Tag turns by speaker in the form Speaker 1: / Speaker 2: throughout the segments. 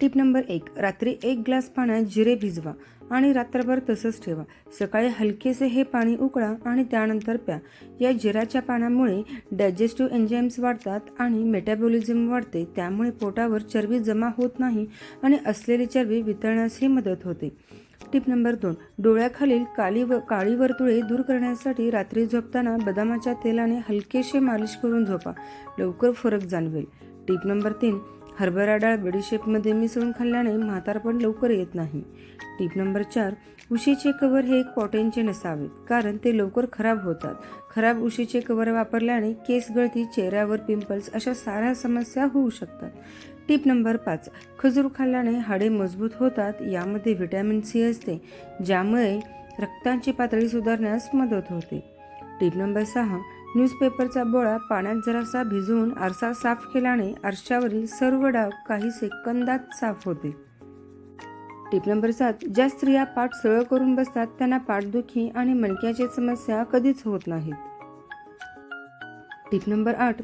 Speaker 1: Tip number एक रात्री एक ग्लास पाण्यात जिरे भिजवा आणि रात्रभर तसंच ठेवा. सकाळी हलकेसे हे पाणी उकळा आणि त्यानंतर प्या. या जिराच्या पाण्यामुळे डायजेस्टिव्ह एन्झाईम्स वाढतात आणि मेटाबॉलिझम वाढते. त्यामुळे पोटावर चरबी जमा होत नाही आणि असलेली चरबी वितळण्यासही मदत होते. टिप नंबर दोन डोळ्याखालील काली व काळी वर्तुळे दूर करण्यासाठी रात्री झोपताना बदामाच्या तेलाने हलकेसे मालिश करून झोपा. लवकर फरक जाणवेल. टिप नंबर तीन हरभरा डाळ बडीशेपमध्ये मिसळून खाल्ल्याने म्हातारपण लवकर येत नाही. टीप नंबर चार उशीचे कवर हे कॉटनचे नसावेत कारण ते लवकर खराब होतात. खराब उशीचे कवर वापरल्याने केस गळती चेहऱ्यावर पिंपल्स अशा साऱ्या समस्या होऊ शकतात. टीप नंबर पाच खजूर खाल्ल्याने हाडे मजबूत होतात यामध्ये व्हिटॅमिन सी असते ज्यामुळे रक्तांची पातळी सुधारण्यास मदत होते. टीप नंबर सहा न्यूजपेपरचा बोळा पाण्यात जरासा भिजवून आरसा साफ केल्याने आरशावरील सर्व डाग काही सेकंदात साफ होते. टिप नंबर सात ज्या स्त्रिया पाठ सरळ करून बसतात त्यांना पाठदुखी आणि मणक्याची समस्या कधीच होत नाहीत. टिप नंबर आठ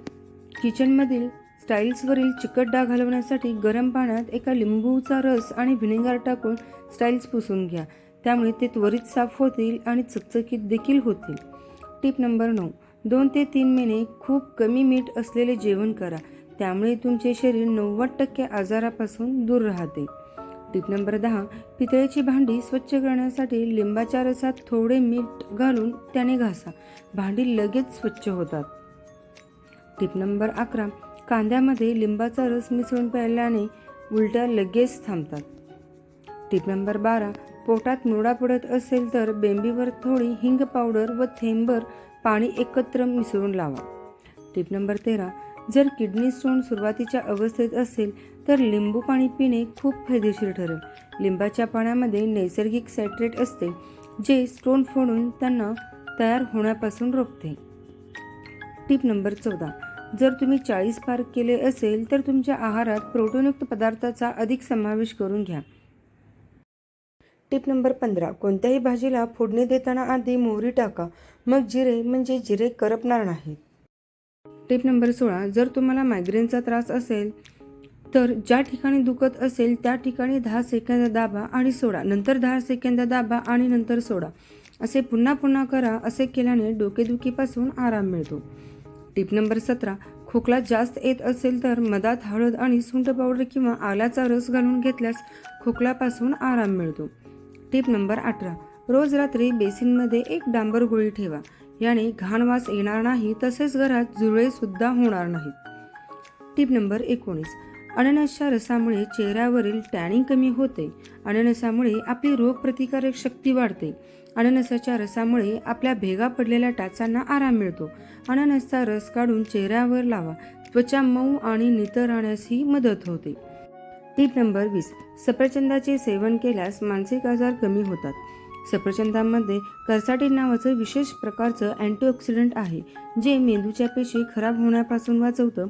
Speaker 1: किचनमधील स्टाईल्सवरील चिकट डाग घालवण्यासाठी गरम पाण्यात एका लिंबूचा रस आणि व्हिनेगर टाकून स्टाईल्स पुसून घ्या. त्यामुळे ते त्वरित साफ होतील आणि चकचकीत देखील होतील. टिप नंबर नऊ दोन ते तीन महिने खूप कमी मीठ असलेले जेवण करा. त्यामुळे तुमचे शरीर नव्वद टक्के आजारापासून दूर राहते. टीप नंबर दहा पितळेची भांडी स्वच्छ करण्यासाठी लिंबाच्या रसात थोडे मीठ घालून त्याने घासा. भांडी लगेच स्वच्छ होतात. टिप नंबर अकरा कांद्यामध्ये लिंबाचा रस मिसळून प्यायल्याने उलट्या लगेच थांबतात. टिप नंबर बारा पोटात मुळा पडत असेल तर बेंबीवर थोडी हिंग पावडर व थेंबर पाणी एकत्र मिसळून लावा. टिप नंबर तेरा जर किडनी स्टोन सुरुवातीच्या अवस्थेत असेल तर लिंबू पाणी पिणे खूप फायदेशीर ठरेल. लिंबाच्या पाण्यामध्ये नैसर्गिक सायट्रेट असते जे स्टोन फोडून त्यांना तयार होण्यापासून रोखते. टिप नंबर चौदा जर तुम्ही चाळीस पार केले असेल तर तुमच्या आहारात प्रोटीनयुक्त पदार्थाचा अधिक समावेश करून घ्या. टिप नंबर पंधरा कोणत्याही भाजीला फोडणी देताना आधी मोहरी टाका मग जिरे म्हणजे जिरे करपणार नाहीत. टिप नंबर सोळा जर तुम्हाला मायग्रेनचा त्रास असेल तर ज्या ठिकाणी दुखत असेल त्या ठिकाणी दहा सेकंद दाबा आणि सोडा. नंतर दहा सेकंद दाबा आणि नंतर सोडा. असे पुन्हा पुन्हा करा असे केल्याने डोकेदुखीपासून आराम मिळतो. टिप नंबर सतरा खोकला जास्त येत असेल तर मधात हळद आणि सुंठ पावडर किंवा आल्याचा रस घालून घेतल्यास खोकल्यापासून आराम मिळतो. टिप नंबर अठरा. रोज रात्री बेसिनमध्ये एक डांबर गोळी ठेवा. याने घाणवास येणार नाही तसेच घरात जुळे सुद्धा होणार नाहीत. टिप नंबर एकोणीस. अननसच्या रसामुळे चेहऱ्यावरील टॅनिंग कमी होते. अननसामुळे आपली रोगप्रतिकारक शक्ती वाढते. अननसाच्या रसामुळे आपल्या भेगा पडलेल्या टाचांना आराम मिळतो. अननसचा रस काढून चेहऱ्यावर लावा. त्वचा मऊ आणि नितर राहण्यासही मदत होते. टीप नंबर वीस. सफरचंदाचे सेवन केल्यास मानसिक आजार कमी होतात. सफरचंदामध्ये कर्साटीन नावाचं विशेष प्रकारचं अँटीऑक्सिडंट आहे जे मेंदूच्या पेशी खराब होण्यापासून वाचवतं.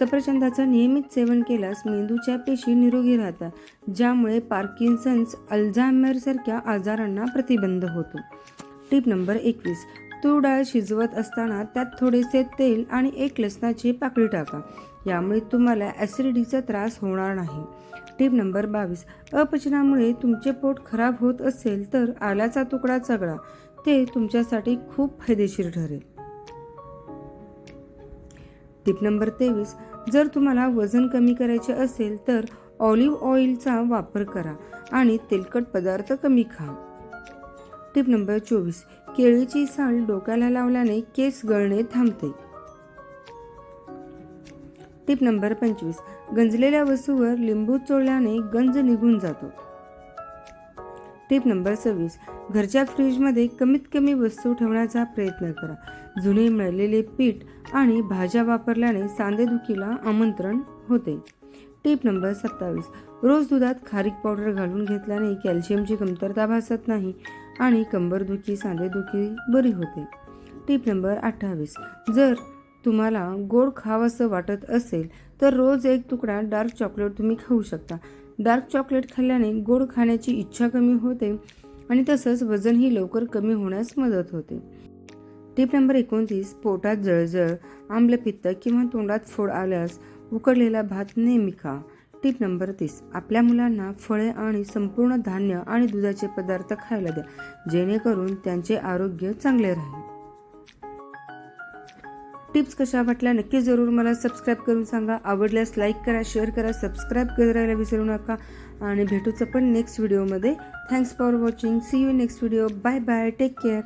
Speaker 1: सफरचंदाचं नियमित सेवन केल्यास मेंदूच्या पेशी निरोगी राहतात ज्यामुळे पार्किन्सन्स अल्झायमरसारख्या आजारांना प्रतिबंध होतो. टीप नंबर एकवीस. तूर डाळ शिजवत असताना त्यात थोडेसे तेल आणि एक लसणाची पाकळी टाका. यामुळे तुम्हाला ॲसिडिटीचा त्रास होणार नाही. टीप नंबर बावीस. अपचनामुळे तुमचे पोट खराब होत असेल तर आल्याचा तुकडा चगळा. ते तुमच्यासाठी खूप फायदेशीर ठरेल. टिप नंबर तेवीस. जर तुम्हाला वजन कमी करायचे असेल तर ऑलिव्ह ऑइलचा वापर करा आणि तेलकट पदार्थ कमी खा. टिप नंबर चोवीस. केळीची साल डोक्याला लावल्याने केस गळणे थांबते. टिप नंबर पंचवीस. गंजलेल्या वस्तूवर लिंबू चोळल्याने गंज निघून जातो. टिप नंबर सव्वीस. घरच्या फ्रीजमध्ये कमीत कमी वस्तू ठेवण्याचा प्रयत्न करा. जुने मिळालेले पीठ आणि भाज्या वापरल्याने सांधेदुखीला आमंत्रण होते. टीप नंबर सत्तावीस. रोज दुधात खारीक पावडर घालून घेतल्याने कॅल्शियमची कमतरता भासत नाही. आणि कंबरदुखी सांधेदुखी बरी होते. टीप नंबर अठ्ठावीस. जर तुम्हाला गोड खावंसं वाटत असेल तर रोज एक तुकडा डार्क चॉकलेट तुम्ही खाऊ शकता. डार्क चॉकलेट खाल्ल्याने गोड खाण्याची इच्छा कमी होते आणि तसंच वजनही लवकर कमी होण्यास मदत होते. टीप नंबर एकोणतीस. पोटात जळजळ आम्लपित्त किंवा तोंडात फोड आल्यास उकडलेला भात नेहमी खा. टिप नंबर तीस. आपल्या मुलांना फळे आणि संपूर्ण धान्य आणि दुधाचे पदार्थ खायला द्या. जेणेकरून त्यांचे आरोग्य चांगले राहील. टिप्स कशा वाटल्या नक्की जरूर मला सबस्क्राईब करून सांगा. आवडल्यास लाईक करा शेअर करा सबस्क्राईब करायला विसरू नका. आणि भेटूच पण नेक्स्ट व्हिडिओमध्ये thanks for watching see you next video bye bye take care